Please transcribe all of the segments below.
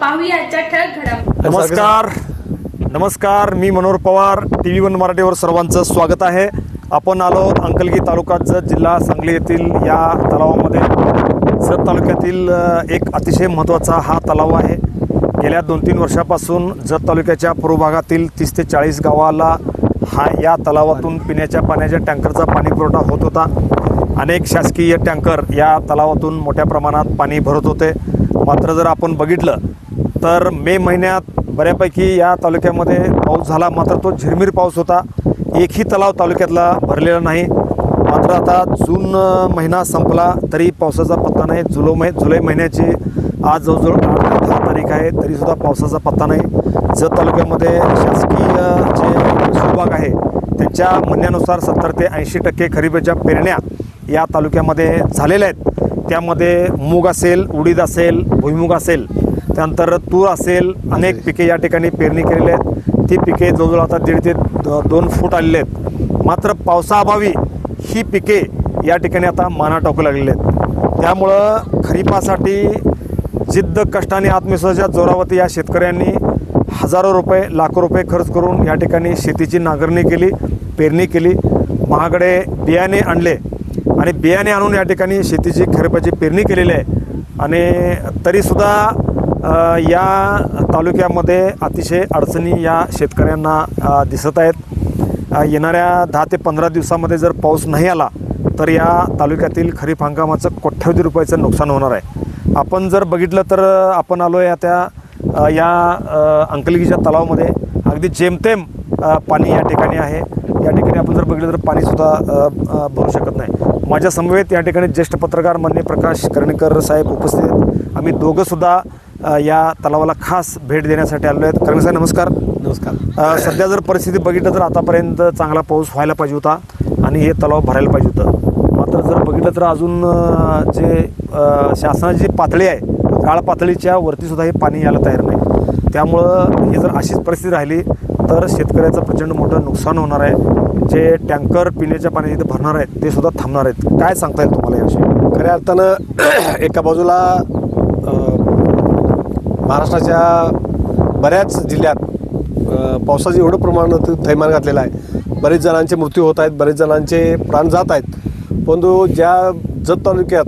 पाहूया आजच्या ठळक घडामोडी. नमस्कार. नमस्कार मी Manohar Pawar T V one मराठीवर सर्वांचं स्वागत आहे. आपण आलो अंकलगी तालुका जत जिल्हा सांगली येथील या तलावामध्ये. जत तालुक्यातील एक अतिशय महत्त्वाचा हा तलाव आहे. गेल्या दोन तीन वर्षापासून जत तालुक्याच्या पूर्व भागातील तीस ते चाळीस गावाला हा या तलावातून पिण्याच्या पाण्याच्या टँकरचा पाणी पुरवठा होत होता. अनेक शासकीय टँकर या तलावातून मोठ्या प्रमाणात पाणी भरत होते. मात्र जर आपण बघितलं तर मे महिन्यात बऱ्यापैकी या तालुक्यामध्ये पाऊस झाला. मात्र तो झिरमीर पाऊस होता. एकही तलाव तालुक्यातला भरलेला नाही. मात्र आता जून महिना संपला तरी पावसाचा पत्ता नाही. जुलै महि जुलै महिन्याची आज जवळजवळ आठ दहा तारीख आहे तरीसुद्धा पावसाचा पत्ता नाही. जत तालुक्यामध्ये शासकीय जे विभाग आहे त्यांच्या म्हणण्यानुसार सत्तर ते ऐंशी टक्के खरीपाच्या पेरण्या या तालुक्यामध्ये झालेल्या आहेत. त्यामध्ये मूग असेल उडीद असेल भुईमुग असेल त्यानंतर तूर असेल अनेक पिके या ठिकाणी पेरणी केलेली आहेत. ती पिके जवळजवळ आता दीड ते द- दोन फूट आलेले आहेत. मात्र पावसाअभावी ही पिके या ठिकाणी आता माना टाकू लागलेली आहेत. त्यामुळं खरीपासाठी जिद्द कष्टाने आत्मविश्वासाच्या जोरावरती या शेतकऱ्यांनी हजारो रुपये लाखो रुपये खर्च करून या ठिकाणी शेतीची नांगरणी केली पेरणी केली. महागडे बियाणे आणले. आणि बियाणे आणून या ठिकाणी शेतीची खरीपाची पेरणी केलेली आहे. आणि तरीसुद्धा या तालुक्यामध्ये अतिशय अडचणी या शेतकऱ्यांना दिसत आहेत. येणाऱ्या दहा ते पंधरा दिवसामध्ये जर पाऊस नाही आला तर या तालुक्यातील खरीप हंगामाचं कोट्यावधी रुपयाचं नुकसान होणार आहे. आपण जर बघितलं तर आपण आलो आहे त्या या अ, अंकलगीच्या तलावामध्ये. अगदी जेमतेम पाणी या ठिकाणी आहे. या ठिकाणी आपण जर बघितलं तर पाणीसुद्धा भरू शकत नाही. माझ्या समवेत या ठिकाणी ज्येष्ठ पत्रकार मान्य प्रकाश कर्णिकर साहेब उपस्थित आहेत. आम्ही दोघंसुद्धा या तलावाला खास भेट देण्यासाठी आलो आहेत. कर्णिक साहेब नमस्कार. नमस्कार. सध्या जर परिस्थिती बघितलं तर आतापर्यंत चांगला पाऊस व्हायला पाहिजे होता आणि हे तलाव भरायला पाहिजे होतं. मात्र जर बघितलं तर अजून जे शासनाची जी पातळी आहे काळ पातळीच्या वरती सुद्धा हे पाणी यायला तयार नाही. त्यामुळं ही जर अशीच परिस्थिती राहिली तर शेतकऱ्याचं प्रचंड मोठं नुकसान होणार आहे. जे टँकर पिण्याच्या पाणी इथे भरणार आहेत ते सुद्धा थांबणार आहेत. काय सांगता येईल तुम्हाला याविषयी? खऱ्या अर्थानं एका बाजूला महाराष्ट्राच्या बऱ्याच जिल्ह्यात पावसाचं एवढं प्रमाणात थैमान घातलेलं आहे. बरेच जणांचे मृत्यू होत आहेत बरेच जणांचे प्राण जात आहेत. परंतु ज्या जत तालुक्यात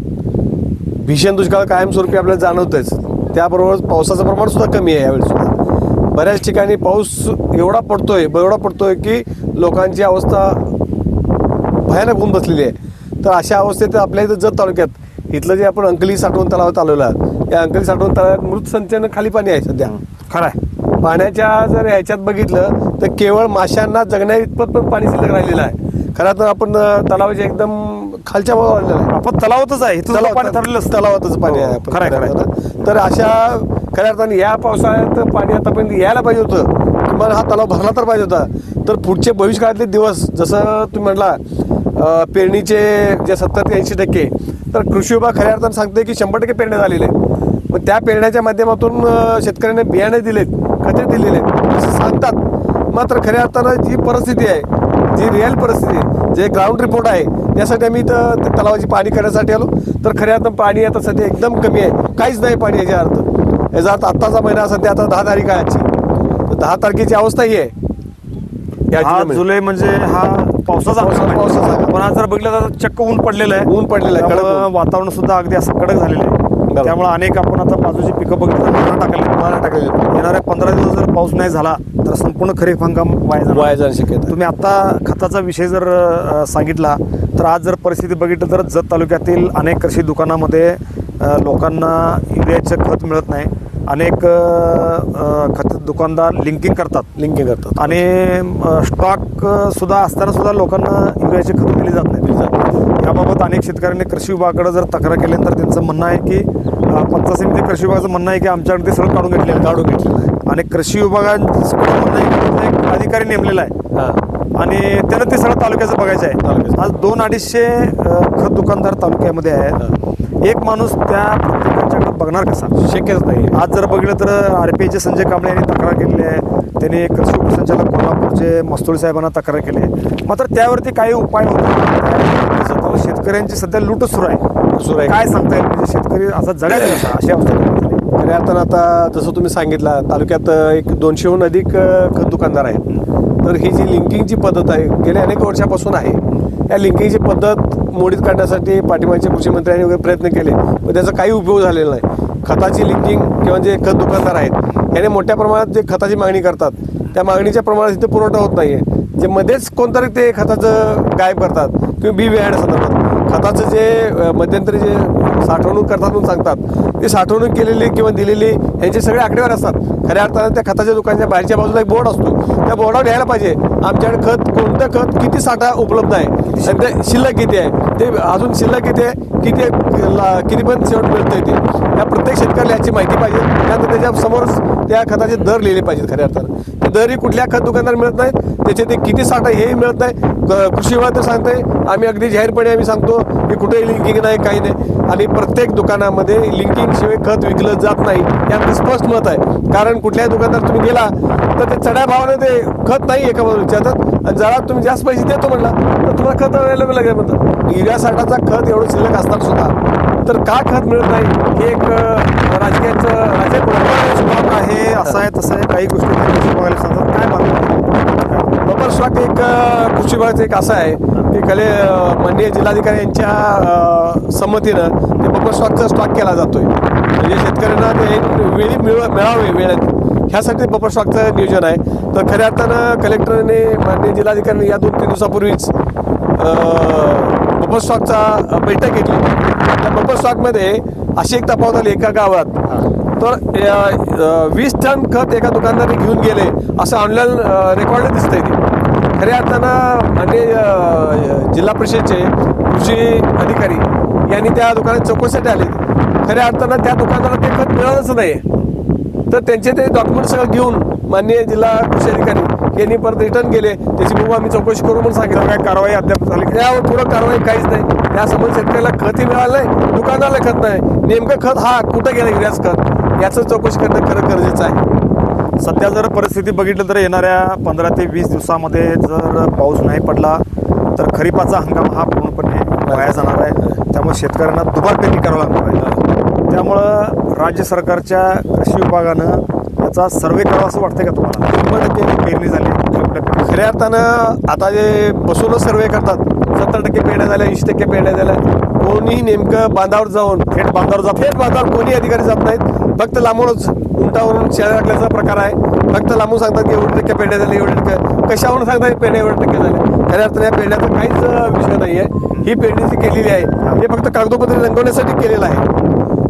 भीषण दुष्काळ कायमस्वरूपी आपल्याला जाणवतंच त्याबरोबर पावसाचं प्रमाणसुद्धा कमी आहे यावेळीसुद्धा बऱ्याच ठिकाणी पाऊस एवढा पडतोय एवढा पडतोय की लोकांची अवस्था भयानक होऊन बसलेली आहे. तर अशा अवस्थेत आपल्या इथं जत तालुक्यात इथलं जे आपण अंकली साठवण तलावात आलेलो आहात या अंकली साठवण तलावात मृत संचयन खाली पाणी आहे सध्या. खरं आहे. पाण्याच्या जर ह्याच्यात बघितलं तर केवळ माशांना जगण्या इतपत पण पाणी शिल्लक राहिलेलं आहे. खरं तर आपण तलावाच्या एकदम खालच्या भागावर आलेलं आहे. आपण तलावातच आहे असतं तलावातच पाणी आहे. हो. तर अशा खऱ्या अर्थाने या पावसाळ्यात पाणी आतापर्यंत यायला पाहिजे होतं. तुम्हाला हा तलाव भरला तर पाहिजे होता. तर पुढचे भविष्यकाळातले दिवस जसं तुम्ही म्हटला पेरणीचे जे सत्तर ते ऐंशी टक्के तर कृषी विभाग खऱ्या अर्थानं सांगते की शंभर टक्के पेरण्या झालेले आहेत. मग त्या पेरण्याच्या माध्यमातून शेतकऱ्यांना बियाणे दिलेत खते दिलेले आहेत. असं सांगतात. मात्र खऱ्या अर्थानं जी परिस्थिती आहे जी रिअल परिस्थिती आहे, जे ग्राउंड रिपोर्ट आहे त्यासाठी आम्ही इथं त्या तलावाची पाणी करण्यासाठी आलो. तर खऱ्या अर्थानं पाणी आता सध्या एकदम कमी आहे. काहीच नाही पाणी याच्या अर्थ. याचा अर्थ आत्ताचा महिना सध्या आता दहा तारीख आहे आजची तर दहा तारखेची अवस्था ही आहे या हा जिल्ह्यामध्ये. जुलै म्हणजे हा पावसाचा. पावसाचा हंगाम. पण आज जर बघितलं तर चक्क ऊन पडलेलं आहे ऊन पडलेलं आहे, कडक त्यामुळं ऊन. वातावरण सुद्धा अगदी असं कडक झालेलं आहे. त्यामुळे अनेक आपण आता बाजूची पिकं बघितलं तर मारा टाकले मारा टाकलेले आहेत. येणाऱ्या पंधरा दिवस जर पाऊस नाही झाला तर संपूर्ण खरीप हंगाम वाया जाणार. वाया जाण्याची शक्यता आहे. तुम्ही आता खताचा विषय जर अ, सांगितला तर आज जर परिस्थिती बघितलं तर जत तालुक्यातील अनेक कृषी दुकानामध्ये अ, लोकांना युरियाचं खत मिळत नाही अनेक खत दुकानदार लिंकिंग करतात. लिंकिंग करतात. आणि स्टॉक सुद्धा असताना सुद्धा लोकांना युरियाची खतं दिली जात नाही याबाबत अनेक शेतकऱ्यांनी कृषी विभागाकडे जर तक्रार केल्यानंतर त्यांचं म्हणणं आहे की पंचायत समिती कृषी विभागाचं म्हणणं आहे की आमच्याकडे ते सगळं काढून घेतलेलं आहे. काढून घेतलेलं आहे. आणि कृषी विभागाकडे म्हणणं आहे की अधिकारी नेमलेला आहे. हां. आणि त्यानं ते सगळं तालुक्याचं बघायचं आहे. आज दोन अडीचशे खत दुकानदार तालुक्यामध्ये आहेत. एक माणूस त्या प्रत्येकाच्याकडे बघणार कसा? शक्यच नाही. आज जर बघितलं तर आर पी आयचे संजय कांबळे यांनी तक्रार केलेली आहे. त्यांनी कृषी उपसंचालक कोल्हापूरचे मस्तुळी साहेबांना तक्रार केली आहे. मात्र त्यावरती काही उपाय होत शेतकऱ्यांची सध्या लूट सुरू आहे. सुरू आहे. काय सांगता येईल? म्हणजे शेतकरी असा जगायचा कसा अशी अवस्था अर्थानं आता जसं तुम्ही सांगितलं तालुक्यात एक दोनशेहून अधिक खत दुकानदार आहेत. तर ही जी लिंकिंगची पद्धत आहे गेल्या अनेक वर्षापासून आहे. या लिंकिंगची पद्धत मोडीत काढण्यासाठी पाठिंबाचे कृषीमंत्र्यांनी वगैरे प्रयत्न केले पण त्याचा काही उपयोग झालेला नाही. खताची लिंकिंग किंवा जे खत दुकानदार आहेत याने मोठ्या प्रमाणात जे खताची मागणी करतात त्या मागणीच्या प्रमाणात इथे पुरवठा होत नाही आहे जे मध्येच कोणतरी ते खताचं गायब करतात किंवा बी बियाण्या संदर्भात खताचं जे मध्यंतरी जे साठवणूक करतात म्हणून सांगतात ते साठवणूक केलेली किंवा दिलेली यांचे सगळे आकडेवार असतात. खऱ्या अर्थानं त्या खताच्या दुकानाच्या बाहेरच्या बाजूला एक बोर्ड असतो. त्या बोर्डावर लिहायला पाहिजे आमच्याकडे खत कोणतं खत किती साठा उपलब्ध आहे? सध्या शिल्लक किती आहे? ते अजून शिल्लक किती आहे? किती ला- किती पण शेवट मिळतंय ते. या प्रत्येक शेतकऱ्याला याची माहिती पाहिजे. त्यानंतर त्याच्या समोरच त्या खताचे दर लिहिले पाहिजेत खऱ्या अर्थानं. ते दरही कुठल्या खत दुकानदार मिळत नाहीत. त्याचे ते किती साठा हेही मिळत नाही. कृषी विभाग तर सांगतंय आम्ही अगदी जाहीरपणे आम्ही सांगतो की कुठेही लिंकिंग नाही काही नाही. आणि प्रत्येक दुकानामध्ये लिंकिंग शिवाय खत विकलं जात नाही. यामध्ये स्पष्ट मत आहे. कारण कुठल्याही दुकानदार तुम्ही गेला तर ते चढ्या भावाने ते खत नाही एका बाजूला विचारतात. आणि जरा तुम्ही जास्त पैसे देतो म्हटला तर तुम्हाला खत अवेलेबल लागेल म्हणतात. युरिया साठाचा खत एवढं शिल्लक असतात सुद्धा तर का खत मिळत नाही? हे एक राजकीयाचं राजकीय स्टॉक आहे असं आहे तसं आहे काही गोष्टी बघायला सांगतात. काय मानतात बफर स्टॉक एक कृषी विभागाचं एक असं आहे की कले माननीय जिल्हाधिकारी यांच्या संमतीनं ते बफर स्टॉकचा स्टॉक केला जातोय. म्हणजे शेतकऱ्यांना ते वेळी मिळ मिळावे वेळेत. ह्यासाठी बफर स्टॉकचं नियोजन आहे. तर खऱ्या अर्थानं कलेक्टरने माननीय जिल्हाधिकाऱ्यांनी या दोन तीन दिवसापूर्वीच बफर स्टॉकचा बैठक घेतली त्या बफर स्टॉकमध्ये अशी एक तफावत आली एका गावात. तर वीस टन खत एका दुकानदाराने घेऊन गेले असं ऑनलाईन रेकॉर्ड दिसतंय ते. खऱ्या अर्थानं म्हणजे जिल्हा परिषदचे कृषी अधिकारी यांनी त्या दुकानात चौकशीसाठी आले खऱ्या अर्थानं त्या दुकानदाराला ते खत मिळालंच नाही तर त्यांचे ते डॉक्युमेंट सगळं घेऊन माननीय जिल्हा कृषी अधिकारी यांनी परत रिटर्न केले. त्याची बघू आम्ही चौकशी करू म्हणून सांगितलं. काय कारवाई अद्याप झाली त्यावर थोडं कारवाई काहीच नाही. त्यासोबत शेतकऱ्याला खतही मिळालं नाही दुकानाला खत नाही. नेमकं खत हा कुठं गेलं? युरियाच खत. याचं चौकशी करणं खरं गरजेचं आहे. सध्या जर परिस्थिती बघितलं तर येणाऱ्या पंधरा ते वीस दिवसामध्ये जर पाऊस नाही पडला तर खरीपाचा हंगाम हा पूर्णपणे वाया जाणार आहे. त्यामुळे शेतकऱ्यांना दुबार पेरणी करावं लागणार आहे. त्यामुळं राज्य सरकारच्या कृषी विभागानं याचा सर्वे करावा असं वाटतं का तुम्हाला? शंभर टक्के पेरणी झाली. खऱ्या अर्थानं आता जे बसूनच सर्वे करतात सत्तर टक्के पेरण्या झाल्या ऐंशी टक्के पेरण्या झाल्या. कोणीही नेमकं बांधावर जाऊन थेट बांधावर जात थेट बांधावर कोणी अधिकारी जात नाहीत. फक्त लांबूनच उंटावरून शेळ्या टाकल्याचा प्रकार आहे. फक्त लांबून सांगतात की एवढे टक्के पेढ्या झाले एवढे टक्के. कशावरून सांगतात की पेढ्या एवढे टक्के झाले? खऱ्या अर्थाने या पेढ्याचा काहीच विषय नाही आहे ही पेरणी जी केलेली आहे हे फक्त कागदोपत्री रंगवण्यासाठी केलेलं आहे.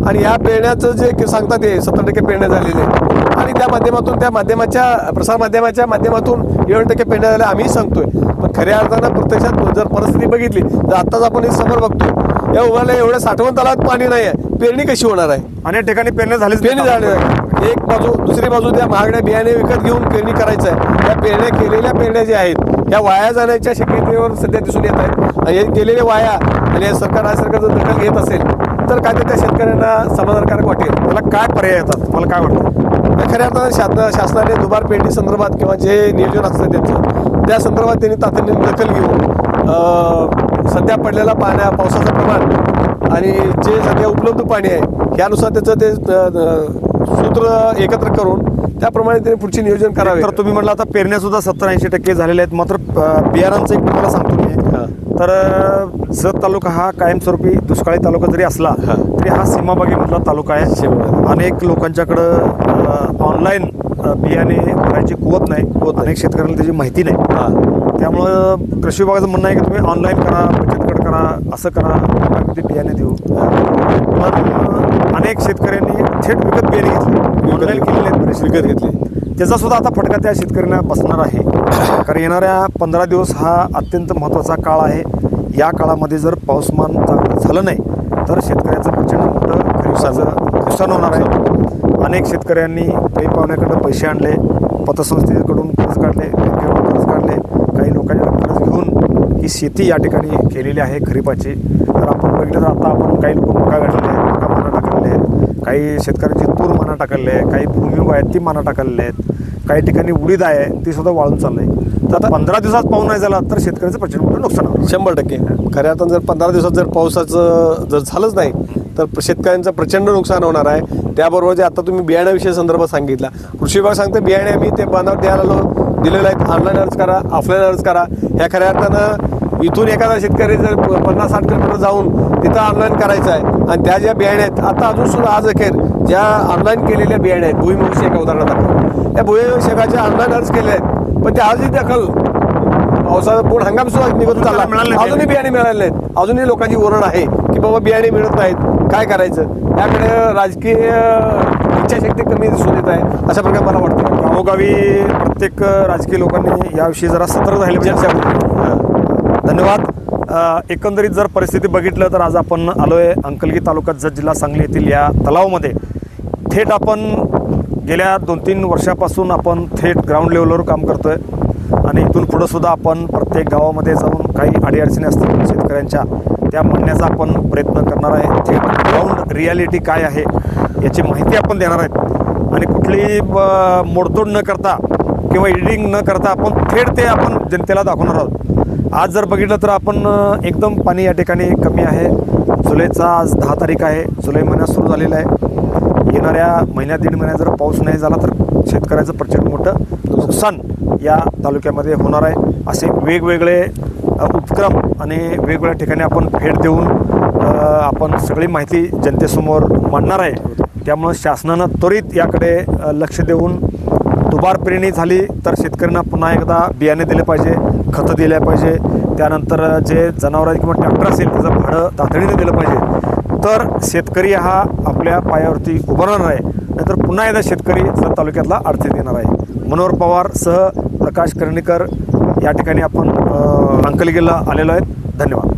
आणि या पेरण्याचं जे सांगतात ते सत्तर टक्के पेरण्या झालेले आणि त्या माध्यमातून त्या माध्यमाच्या प्रसार माध्यमाच्या माध्यमातून एवढे टक्के पेरण्या झाल्या आम्ही सांगतोय. पण खऱ्या अर्थानं प्रत्यक्षात जर परिस्थिती बघितली तर आत्ताच आपण हे समोर बघतोय. या उभारल्या एवढ्या साठवण तलावात पाणी नाही आहे पेरणी कशी होणार आहे? अनेक ठिकाणी पेरणी झालीच पेरणी झाली आहे. एक बाजू दुसरी बाजू त्या महागड्या बियाणे विकत घेऊन पेरणी करायचं आहे. त्या पेरण्या केलेल्या पेरण्या ज्या आहेत या वाया जाण्याच्या शक्यतेवर सध्या दिसून येत आहेत. आणि हे केलेले वाया आणि सरकार राज्य सरकार जर दखल घेत असेल तर काय ते त्या शेतकऱ्यांना समाधानकारक वाटेल? त्याला काय पर्याय येतात? तुम्हाला काय वाटतं? खऱ्या अर्थानं शासन शासनाने दुबार पेरणी संदर्भात किंवा जे नियोजन असतं त्यांचं त्या संदर्भात त्यांनी तातडीने दखल घेऊन सध्या पडलेला पाण्या पावसाचं प्रमाण आणि जे सध्या उपलब्ध पाणी आहे यानुसार त्याचं ते सूत्र एकत्र करून त्याप्रमाणे त्यांनी पुढचे नियोजन करावे. तर तुम्ही म्हटलं आता पेरण्या सुद्धा सत्तर ऐंशी टक्के झालेल्या आहेत. मात्र बियाणांचं एक तुम्हाला सांगतो मी. तर जत तालुका हा कायमस्वरूपी दुष्काळी तालुका जरी असला. तरी हा सीमाभागीमधला तालुका आहे. अनेक लोकांच्याकडं ऑनलाईन बियाणे भरायची कुवत नाही. कुवत अनेक शेतकऱ्यांना त्याची माहिती नाही. त्यामुळं कृषी विभागाचं म्हणणं आहे की तुम्ही ऑनलाईन करा बचत गट करा असं करा. ते बियाणे देऊ. पण अनेक शेतकऱ्यांनी थेट विकत बियाणे घेतली. ऑनलाईन केलेले आहेत. विकत घेतले. त्याचा सुद्धा आता फटका त्या शेतकऱ्यांना बसणार आहे. कारण येणाऱ्या पंधरा दिवस हा अत्यंत महत्त्वाचा काळ आहे. या काळामध्ये जर पाऊसमान चांगलं झालं नाही तर शेतकऱ्याचं प्रचंड मोठं खरीपाचं नुकसान होणार आहे. अनेक शेतकऱ्यांनी पै पाहुण्याकडं पैसे आणले पतसंस्थेकडून कर्ज काढले बँकेकडून कर्ज काढले काही लोकांनी कर्ज घेऊन ही शेती या ठिकाणी केलेली आहे खरीपाची. तर आपण बघितलं तर आता आपण काही लोक मका घातलेले आहेत मका माना टाकलेले आहेत. काही शेतकऱ्यांची तूर माना टाकलेली आहे काही भूमियोग आहेत ती माना टाकलेली आहेत. काही ठिकाणी उडीद आहे ती सुद्धा वाळून चाललं आहे तर आता पंधरा दिवसात पाऊस नाही झाला तर शेतकऱ्याचं प्रचंड मोठं नुकसान होणार. शंभर टक्के. खऱ्या अर्थानं जर पंधरा दिवसात जर पावसाचं जर झालंच नाही तर शेतकऱ्यांचं प्रचंड नुकसान होणार आहे. त्याबरोबर जे आता तुम्ही बियाण्याविषयी संदर्भात सांगितला कृषी विभाग सांगते बियाणे आम्ही ते बांधावर द्यायला आलो दिलेले आहेत ऑनलाईन अर्ज करा ऑफलाईन अर्ज करा. ह्या खऱ्या अर्थानं इथून एखादा शेतकरी जर पन्नास साठ किलोमीटर जाऊन तिथं ऑनलाईन करायचं आहे. आणि त्या ज्या बियाणे आहेत आता अजून सुद्धा आज अखेर ज्या ऑनलाईन केलेल्या बियाणे आहेत भुईमुग शेका उदाहरणार्थ दाखवा. त्या भुईमुग शेकाच्या ऑनलाईन अर्ज केले आहेत. पण ते आजही दखल. पावसाचा पूर्ण हंगाम सुद्धा निघून चालला. अजूनही बियाणे मिळाले नाहीत. अजूनही लोकांची ओरड आहे की बाबा बियाणे मिळत नाहीत. काय करायचं? याकडे राजकीय इच्छाशक्ती कमी दिसून येत आहे. अशा प्रकारे मला वाटतं. गावोगावी प्रत्येक राजकीय लोकांनी याविषयी जरा सतर्क राहिले पाहिजे. धन्यवाद. एकंदरीत जर परिस्थिती बघितलं तर आज आपण आलोय अंकलगी तालुक्यात जत जिल्हा सांगली येथील या तलावामध्ये. थेट आपण गेल्या दोन तीन वर्षापासून आपण थेट ग्राउंड लेवलवर काम करतोय. आणि इथून पुढं सुद्धा आपण प्रत्येक गावामध्ये जाऊन काही अडीअडचणी असतील शेतकऱ्यांच्या त्या म्हणण्याचा आपण प्रयत्न करणार आहे. थेट ग्राउंड रियालिटी काय आहे? याची माहिती आपण देणार आहेत. आणि कुठलीही ब- मोडतोड न करता किंवा एडिटिंग न करता आपण थेट ते आपण जनतेला दाखवणार आहोत. आज जर बघितलं तर आपण एकदम पाणी या ठिकाणी कमी आहे. जुलैचा आज दहा तारीख आहे. जुलै महिना सुरू झालेला आहे. येणाऱ्या महिन्यात दीड महिन्यात जर पाऊस नाही झाला तर शेतकऱ्याचं प्रचंड मोठं नुकसान या तालुक्यामध्ये होणार आहे. असे वेगवेगळे उपक्रम आणि वेगवेगळ्या ठिकाणी आपण भेट देऊन आपण सगळी माहिती जनतेसमोर मांडणार आहे. त्यामुळं शासनानं त्वरित याकडे लक्ष देऊन दुबार पेरणी झाली तर शेतकऱ्यांना पुन्हा एकदा बियाणे दिले पाहिजे खतं दिले पाहिजे. त्यानंतर जे जनावर किंवा ट्रॅक्टर असेल त्याचं भाडं तातडीने दिलं पाहिजे. तर शेतकरी हा आपल्या पायावरती उभं राहणार आहे. नाहीतर पुन्हा एकदा शेतकरी जत तालुक्यातला अडचणीत येणार आहे. मनोहर पवार सह प्रकाश कर्णीकर या ठिकाणी आपण अ, अंकलगीला आलेलो आहेत. धन्यवाद.